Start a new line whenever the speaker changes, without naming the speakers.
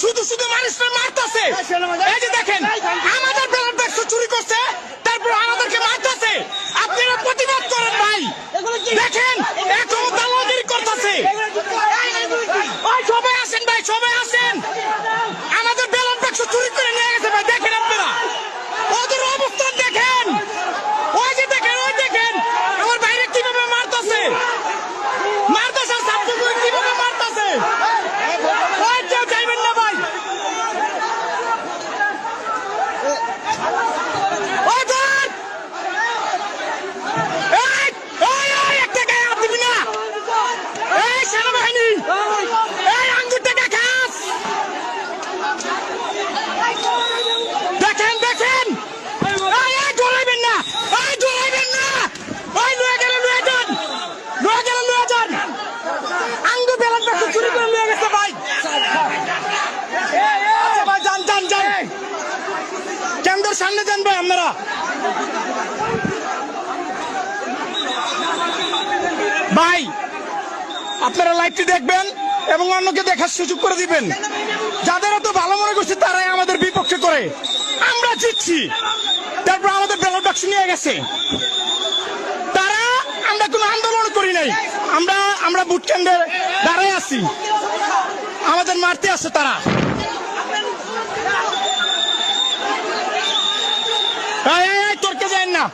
শুধু শুধু মানুষরা মারতেছে। এই যে দেখেন আমাদের ব্যালট বাক্স চুরি করছে তারপর আমাদেরকে মারতাছে আপনারা প্রতিবাদ করেন ভাই দেখেন এখন দালালগিরি করতেছে ওই সবাই আসেন ভাই সবাই আসেন আমাদের ব্যালট বাক্স চুরি করে নিয়ে গেছে ভাই দেখেন আপনারা ওদের অবস্থান দেখেন ওই যে দেখেন ওই দেখেন আমার বাইরে কীভাবে মারতাছে মারতাছে সামনে কীভাবে মারতাছে ওই কেউ যাইবেন না ভাই ওই ধর! এই! ওই, ওই, একটা গায়ে হাত দিবি না! এই, সেনাবাহিনী! এই, আঙ্গুর থেকে খাস! দেখেন, দেখেন! ডরাইবেন না! এই, ডরাইবেন না! এই, লয়ে গেলে লয়ে যান! লয়ে গেলে লয়ে যান! আঙ্গুর বেলার বাক্স চুরি করে নিয়ে গেছে ভাই আচ্ছা ভাই যান যান যান কেন্দ্রের সামনে যান ভাই আপনারা ভাই আপনারা লাইভটি দেখবেন এবং অন্যকে দেখার সুযোগ করে দিবেন। যাদের এত ভালো মনে করছে, তারাই আমাদের বিপক্ষে করে। আমরা জিতছি। তারপর আমাদের ব্যালট বাক্স নিয়ে গেছে। তারা, আমরা কোনো আন্দোলন করি নাই। আমরা আমরা ভোট কেন্দ্রে দাঁড়ায় আছি। আমাদের মারতে আসছে তারা। তোরকে যায় না।